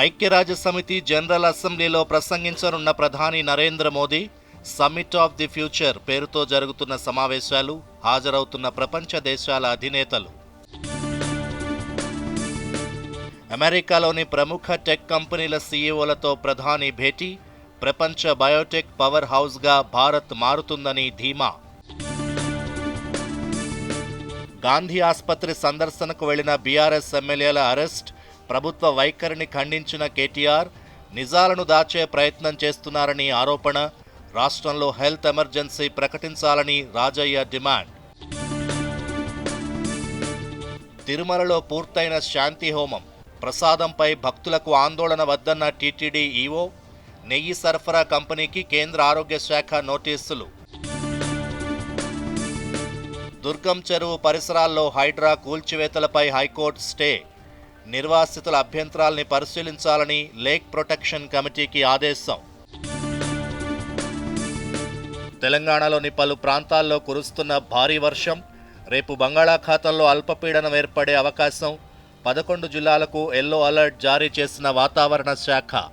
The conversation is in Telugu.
ఐక్యరాజ్య సమితి జనరల్ అసెంబ్లీలో ప్రసంగించనున్న ప్రధాని Narendra Modi summit of the future పేరుతో జరుగుతున్న సమావేశాలు హాజరవుతున్న ప్రపంచ దేశాల అధినేతలు. అమెరికాలోని ప్రముఖ టెక్ కంపెనీల సీఈఓలతో ప్రధాని భేటీ ప్రపంచ బయోటెక్ పవర్ హౌస్గా భారత్ మారుతుందని ధీమా. గాంధీ ఆసుపత్రి సందర్శనకు వెళ్ళిన బీఆర్ఎస్ ఎమ్మెల్యేల అరెస్ట్ ప్రభుత్వ వైఖరిని ఖండించిన కేటీఆర్ నిజాలను దాచే ప్రయత్నం చేస్తున్నారని ఆరోపణ రాష్ట్రంలో హెల్త్ ఎమర్జెన్సీ ప్రకటించాలని రాజయ్య డిమాండ్. తిరుమలలో పూర్తయిన శాంతి హోమం ప్రసాదంపై భక్తులకు ఆందోళన వద్దన్న టీటీడీ ఈవో నెయ్యి సరఫరా కంపెనీకి కేంద్ర ఆరోగ్య శాఖ నోటీసులు. దుర్గం చెరువు పరిసరాల్లో హైడ్రా కూల్చివేతలపై హైకోర్టు స్టే నిర్వాసితుల అభ్యంతరాల్ని పరిశీలించాలని లేక్ ప్రొటెక్షన్ కమిటీకి ఆదేశం. తెలంగాణలోని పలు ప్రాంతాల్లో కురుస్తున్న భారీ వర్షం రేపు బంగాళాఖాతంలో అల్పపీడనం ఏర్పడే అవకాశం పదకొండు జిల్లాలకు ఎల్లో అలర్ట్ జారీ చేసిన వాతావరణ శాఖ.